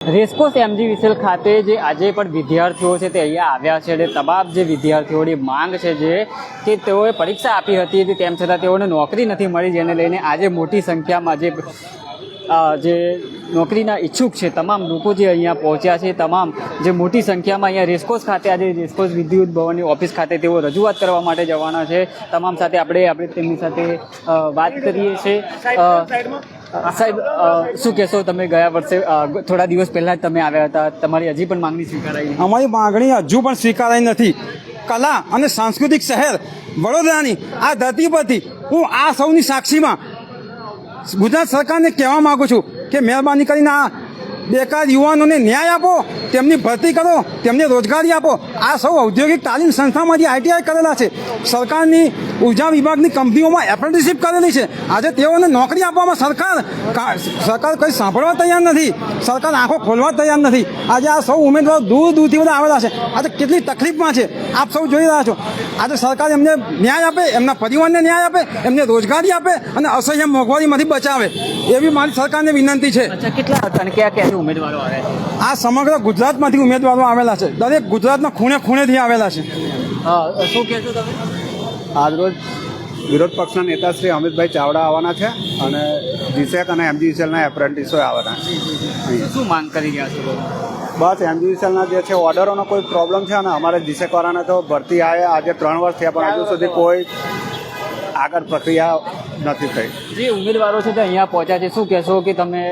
Racecourse MG વિસેલ ખાતે જે આજે પણ વિદ્યાર્થીઓ છે તે અહીંયા આવ્યા છે એટલે તમામ જે વિદ્યાર્થીઓની માંગ છે જે કે તેઓએ પરીક્ષા આપી હતી તેમ છતાં તેઓને નોકરી નથી મળી, જેને લઈને આજે મોટી સંખ્યામાં જે જે નોકરીના ઈચ્છુક છે, તમામ લોકો જે અહીંયા પહોંચ્યા છે, તમામ જે મોટી સંખ્યામાં અહીંયા રેસકોર્સ ખાતે આજે રેસકોર્સ વિદ્યુત ભવનની ઓફિસ ખાતે તેઓ રજૂઆત કરવા માટે જવાના છે. તમામ સાથે આપણે આપણે તેમની સાથે વાત કરીએ છીએ. સાહેબ શું કહેશો તમે? ગયા વર્ષે થોડા દિવસ પહેલાં જ તમે આવ્યા હતા. તમારી હજી પણ માંગણી સ્વીકારાઈ અમારી માંગણી હજુ પણ સ્વીકારાઈ નથી. કલા અને સાંસ્કૃતિક શહેર વડોદરાની આ ધરતી પરથી હું આ સૌની સાક્ષીમાં ગુજરાત સરકારને કહેવા માંગુ છું કે મહેરબાની કરીને આ બેકાર યુવાનોને ન્યાય આપો, તેમની ભરતી કરો, તેમને રોજગારી આપો. આ સૌ ઔદ્યોગિક તાલીમ સંસ્થામાંથી આઈટીઆઈ કરેલા છે. સરકારની ઊર્જા વિભાગની કંપનીઓમાં એપ્રેન્ટિસશીપ કરેલી છે. આજે તેઓને નોકરી આપવામાં સરકાર સરકાર કંઈ સાંભળવા તૈયાર નથી. સરકાર આંખો ખોલવા તૈયાર નથી. આજે આ સૌ ઉમેદવારો દૂર દૂરથી બધા આવેલા છે. આજે કેટલી તકલીફમાં છે? આપ સૌ જોઈ રહ્યા છો. આજે સરકાર એમને ન્યાય આપે, એમના પરિવારને ન્યાય આપે, એમને રોજગારી આપે અને અસહ્ય મોંઘવારીમાંથી બચાવે. એવી મારી સરકારને વિનંતી છે. કેટલા હતા ક્યાં કયા? ઉમેદવારો આવ્યા છે. આ સમગ્ર ગુજરાતમાંથી ઉમેદવારો આવેલા છે. દરેક ગુજરાતના ખૂણે ખૂણેથી આવેલા છે. હા શું કહેશો તમે? આજરોજ વિરોધ પક્ષના નેતા શ્રી અમિતભાઈ ચાવડા આવવાના છે અને જીસેક અને એમજીવીસીએલના એપ્રેન્ટિસો આવવાના છે. શું માંગ કરી રહ્યા છો બસ એમજીવીસીએલના જે છે ઓર્ડરોનો કોઈ પ્રોબ્લેમ છે અને અમારે જીસેક વાળાને તો ભરતી આવે આજે ત્રણ વર્ષ થયા પણ હજુ સુધી કોઈ આગળ પ્રક્રિયા નથી થઈ. જે ઉમેદવારો છે તે અહીંયા પહોંચ્યા છે શું કહેશો કે તમે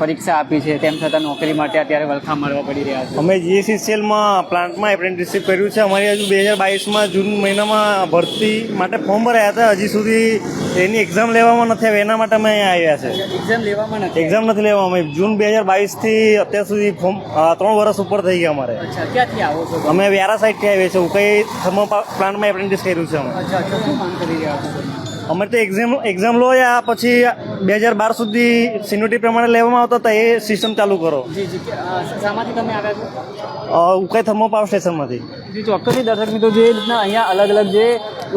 પરીક્ષા આપી છે તેમ છતાં નોકરી માટે અત્યારે વલખા મળવા પડી રહ્યા છે? અમે જીએસસીસીએલમાં પ્લાન્ટમાં એપ્રેન્ટિસશીપ કર્યું છે. અમારી હજુ બે હજાર બાવીસમાં જૂન મહિનામાં ભરતી માટે ફોર્મ ભરાયા હતા. હજી સુધી એની એક્ઝામ લેવામાં નથી એના માટે અમે અહીંયા આવ્યા છે. એક્ઝામ લેવામાં નથી એક્ઝામ નથી લેવા અમે જૂન બે હજાર બાવીસથી અત્યાર સુધી ફોર્મ ત્રણ વર્ષ ઉપર થઈ ગયા અમારે. ક્યાંથી આવો છો? અમે વ્યારા સાઈડથી આવીએ છીએ. ઉકઈ થર્મો પ્લાન્ટમાં એપ્રેન્ટિસ કર્યું છે અમે. અચ્છા શું કામ કરી રહ્યા છો અમે તો એક્ઝામ એક્ઝામ લો યા પછી બે હજાર બાર સુધી સિન્યુટી પ્રમાણે લેવામાં આવતા હતા એ સિસ્ટમ ચાલુ કરો. જી જી. શામાંથી તમે આવ્યા છો? ઉકાઈ થર્મો પાવર સ્ટેશનમાંથી. જી ચોક્કસથી દર્શક મિત્રો જે રીતના અહીંયા અલગ અલગ જે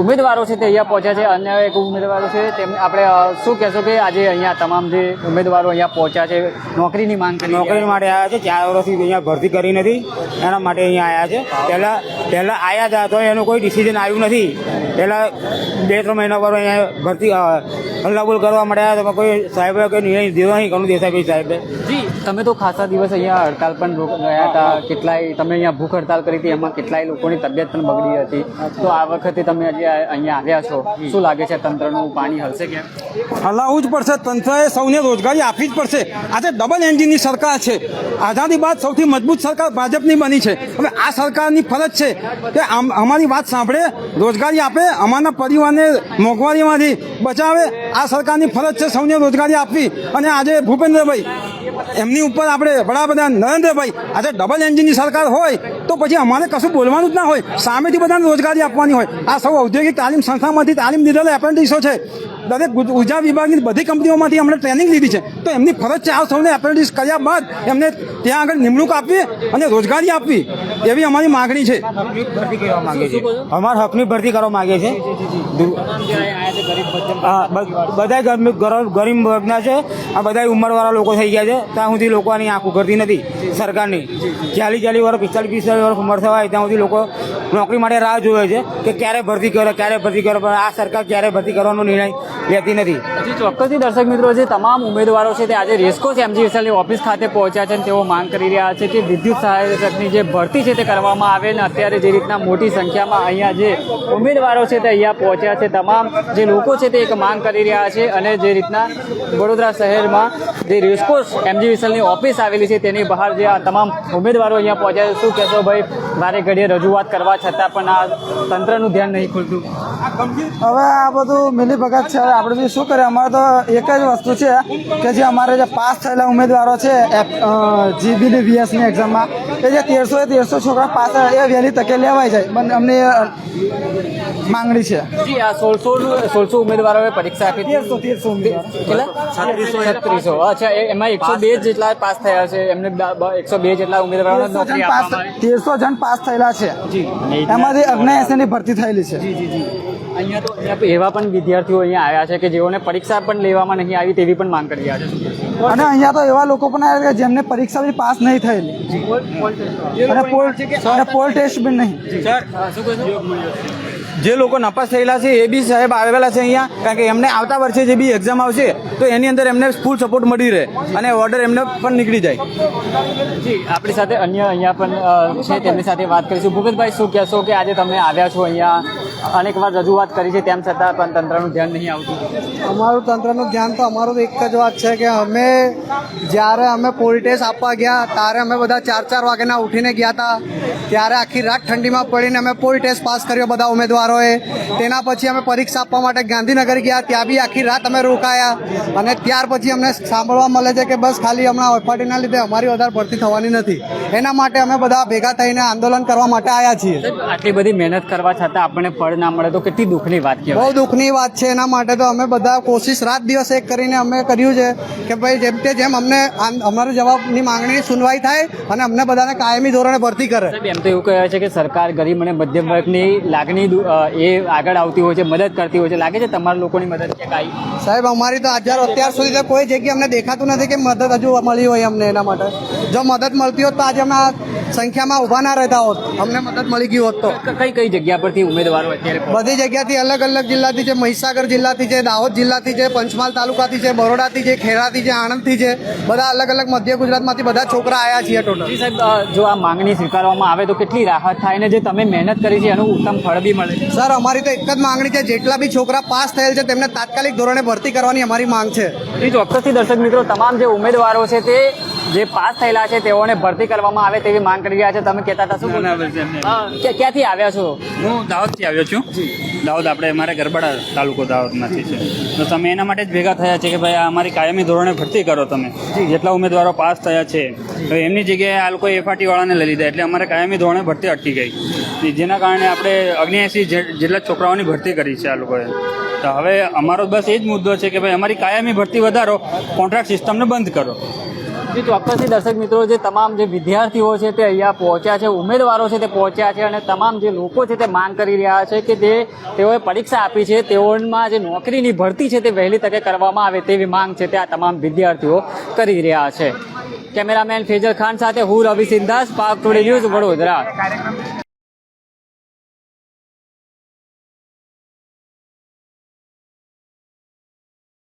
ઉમેદવારો છે તે અહીંયા પહોંચ્યા છે અન્ય એક ઉમેદવારો છે તેમને આપણે શું કહેશો કે આજે અહીંયા તમામ જે ઉમેદવારો અહીંયા પહોંચ્યા છે નોકરીની માંગ કરી નોકરી માટે આવ્યા છે ચાર વર્ષથી અહીંયા ભરતી કરી નથી એના માટે અહીંયા આવ્યા છે. પહેલાં પહેલાં આવ્યા હતા તો એનું કોઈ ડિસિઝન આવ્યું નથી. પહેલાં બે ત્રણ મહિના પર અહીંયા ભરતી હલ્લાબોલ કરવા મળ્યા તમે કોઈ સાહેબે કોઈ નિર્ણય દીધો નહીં ઘણું દેસાઈ સાહેબે. જી. તમે તો ખાસા દિવસ અહીંયા હડતાલ પણ ગયા હતા. કેટલાય તમે અહીંયા ભૂખ હડતાલ કરી હતી. એમાં કેટલાય લોકોની તબિયત પણ બગડી હતી. તો આ વખતે તમે અહીંયા આવ્યા છો. શું લાગે છે? તંત્રનું પાણી હલશે કેમ? હલાવવું જ પડશે. તંત્રએ સૌને રોજગારી આપવી જ પડશે. આજે ડબલ એન્જિનની સરકાર છે. આઝાદી બાદ સૌથી મજબૂત સરકાર ભાજપની બની છે. હવે આ સરકારની ફરજ છે કે અમારી વાત સાંભળે, રોજગારી આપે, અમારા પરિવારને મોંઘવારીમાંથી બચાવે. આ સરકારની ફરજ છે સૌને રોજગારી આપવી. અને આજે ભૂપેન્દ્રભાઈ એમની ઉપર આપણે વડાપ્રધાન નરેન્દ્રભાઈ, આજે ડબલ એન્જિનની સરકાર હોય, તો પછી અમારે કશું બોલવાનું જ ના હોય. સામેથી બધાને રોજગારી આપવાની હોય. આ સૌ ઔદ્યોગિક તાલીમ સંસ્થામાંથી તાલીમ લીધેલા એપ્રેન્ટિસો છે. દરેક ઊર્જા વિભાગની બધી કંપનીઓમાંથી અમને ટ્રેનિંગ લીધી છે. તો એમની ફરજ છે આ સૌને એપ્રેન્ટિસ કર્યા બાદ એમને ત્યાં આગળ નિમણૂક આપવી અને રોજગારી આપવી એવી અમારી માગણી છે. ભરતી કરવા માંગે છે. અમારા હકની ભરતી કરવા માગે છે. બધા ગરીબ ગરીબ વર્ગના છે. આ બધા ઉંમરવાળા લોકો થઈ ગયા છે. ત્યાં સુધી લોકોની આંખ ઉઘડતી નથી સરકારની. ચાલીસ ચાલીસ વર્ષ પિસ્તાલીસ પિસ્તાલીસ વર્ષ ઉંમર થવાય ત્યાં સુધી લોકો નોકરી માટે રાહ જોવે છે કે ક્યારે ભરતી કરે ક્યારે ભરતી કરે પણ આ સરકાર ક્યારે ભરતી કરવાનો નિર્ણય લેતી નથી. જી ચોક્કસથી દર્શક મિત્રો જે તમામ ઉમેદવારો છે તે આજે રેસકોસ એમજી ઓફિસ ખાતે પહોંચ્યા છે અને તેઓ માંગ કરી રહ્યા છે કે વિદ્યુત સહાયકની જે ભરતી છે તે કરવામાં આવે ને અત્યારે જે રીતના મોટી સંખ્યામાં અહીંયા જે ઉમેદવારો છે તે અહીંયા પહોંચ્યા છે. તમામ જે લોકો છે તે એક માંગ કરી રહ્યા છે અને જે રીતના વડોદરા શહેરમાં જે રેસકોસ એમજી વિશાલની ઓફિસ આવેલી છે તેની બહાર જે આ તમામ ઉમેદવારો અહીંયા પહોંચ્યા છે. શું કહેશો ભાઈ વારે ઘડીએ રજૂઆત કરવા છતાં પણ આ તંત્રનું ધ્યાન નહીં ખુલતું? હવે આ બધું મિલી ભગત છે આપણે બી શું કરીએ અમારે તો એક જ વસ્તુ છે કે જે અમારે જે પાસ થયેલા ઉમેદવારો છે જીબીની વીએસની એક્ઝામમાં કે જે તેરસો એ તેરસો છોકરા પાસ એ વહેલી તકે લેવાઈ જાય પણ અમને માંગણી છે. જી આ સોળસો સોળસો ઉમેદવારોએ પરીક્ષા આપી તેરસો તેરસો કેટલા? છત્રીસો અચ્છા એમાં એકસો બે જેટલા પાસ થયા છે. એમને એકસો બે જેટલા ઉમેદવારો તેરસો જણ પાસ થયેલા છે. એમાંથી અગ્નેએસી ની ભરતી થયેલી છે. અહીંયા તો અહીંયા એવા પણ વિદ્યાર્થીઓ અહીંયા આવ્યા છે કે જેઓને પરીક્ષા પણ લેવામાં નહીં આવી તેવી પણ માંગ કરી રહ્યા છે. અને અહીંયા તો એવા લોકો પણ આવ્યા કે જેમને પરીક્ષા બી પાસ નહીં થયેલી. અને પોલ ટેસ્ટ બી નહીં. જે લોકો નપાસ થયેલા છે એ બી સાહેબ આવેલા છે અહીંયા. કારણ કે એમને આવતા વર્ષે જે બી એક્ઝામ આવશે તો એની અંદર એમને ફૂલ સપોર્ટ મળી રહે અને ઓર્ડર એમને પણ નીકળી જાય. જી આપણી સાથે અન્ય અહીંયા પણ છે તેમની સાથે વાત કરીશું. ભૂપતભાઈ શું કહેશો કે આજે તમે આવ્યા છો અહીંયા? અનેક વાર રજૂઆત કરી છે તેમ છતાં પણ તંત્રનું ધ્યાન નહીં આવતું. અમારું તંત્રનું ધ્યાન તો અમારું એક જ વાત છે કે અમે જ્યારે અમે પોલ ટેસ્ટ આપવા ગયા ત્યારે અમે બધા ચાર ચાર વાગ્યાના ઉઠીને ગયા હતા. ત્યારે આખી રાત ઠંડીમાં પડીને અમે પોલ ટેસ્ટ પાસ કર્યો બધા ઉમેદવારોએ. તેના પછી અમે પરીક્ષા આપવા માટે ગાંધીનગર ગયા ત્યાં બી આખી રાત અમે રોકાયા. અને ત્યાર પછી અમને સાંભળવા મળે છે કે બસ ખાલી હમણાં ઓફાટીના લીધે અમારી વધારે ભરતી થવાની નથી. એના માટે અમે બધા ભેગા થઈને આંદોલન કરવા માટે આવ્યા છીએ. આટલી બધી મહેનત કરવા છતાં આપણને ફળ ના મળે તો કેટલી દુઃખની વાત બહુ દુઃખની વાત છે એના માટે તો અમે બધા કોશિશ રાત દિવસ એક કરીને અમે કર્યું છે કે ભાઈ જેમ તે જેમ અમને અમારા જવાબની માંગણી સુનવાઈ થાય અને અમને બધાને કાયમી ધોરણે ભરતી કરે. એમ તો એવું કહે છે કે સરકાર ગરીબ અને મધ્યમ વર્ગની લાગણી એ આગળ આવતી હોય છે મદદ કરતી હોય છે. લાગે છે તમારા લોકોની મદદ કે કાંઈ? સાહેબ અમારી તો અત્યાર અત્યાર સુધી તો કોઈ જગ્યાએ અમને દેખાતું નથી કે મદદ હજુ મળી હોય અમને એના માટે. જો મદદ મળતી હોત તો આજે અમે સંખ્યામાં ઊભા ના રહેતા હોત અમને મદદ મળી ગઈ હોત તો. કઈ કઈ જગ્યા પરથી ઉમેદવારો અત્યારે બધી જગ્યાથી અલગ અલગ જિલ્લાથી છે. મહીસાગર જિલ્લાથી છે દાહોદ જિલ્લાથી છે પંચમહાલ તાલુકાથી છે બરોડાથી છે ખેડાથી છે આણંદથી છે. બધા અલગ અલગ મધ્ય ગુજરાતમાંથી બધા છોકરા આવ્યા છીએ ટોટલ સાહેબ જો આ માંગણી સ્વીકારવામાં આવે તો કેટલી રાહત થાય ને જે તમે મહેનત કરી છે એનું ઉત્તમ ફળ બી મળે સર અમારી તો એક જ માંગણી છે. જેટલા બી છોકરા પાસ થયેલ છે તેમને તાત્કાલિક ધોરણે ભરતી કરવાની અમારી માંગ છે. ચોક્કસથી દર્શક મિત્રો તમામ જે ઉમેદવારો છે તે જે પાસ થયેલા છે તેઓને ભરતી કરવામાં આવે તેવી માંગ કરી રહ્યા છે. તમે કહેતા હતા શું ક્યાંથી આવ્યા છો? હું દાહોદથી આવ્યો છું. દાહોદ આપણે મારે ગરબડા તાલુકો દાહોદમાંથી છે. તો તમે એના માટે જ ભેગા થયા છે કે ભાઈ આ અમારી કાયમી ધોરણે ભરતી કરો તમે. જેટલા ઉમેદવારો પાસ થયા છે તો એમની જગ્યાએ આ લોકો એફઆરટી વાળાને લઈ લીધા. એટલે અમારે કાયમી ધોરણે ભરતી અટકી ગઈ. જેના કારણે આપણે અગ્નિયાસી જેટલા છોકરાઓની ભરતી કરી છે આ લોકોએ. તો હવે અમારો બસ એ જ મુદ્દો છે કે ભાઈ અમારી કાયમી ભરતી વધારો કોન્ટ્રાક્ટ સિસ્ટમને બંધ કરો. જે, ચોક્કસથી દર્શક મિત્રો, જે તમામ જે વિદ્યાર્થીઓ છે તે અહીંયા પહોંચ્યા છે, ઉમેદવારો છે તે પહોંચ્યા છે અને તમામ જે લોકો છે તે માંગ કરી રહ્યા છે કે તે તેઓએ પરીક્ષા આપી છે, તેઓમાં જે નોકરીની ભરતી છે તે વહેલી તકે કરવામાં આવે તેવી માંગ છે તે આ તમામ વિદ્યાર્થીઓ કરી રહ્યા છે. કેમેરામેન ફેજલ ખાન સાથે હું રવિ સિંધાસ, પાક ટુડે ન્યૂઝ વડોદરા.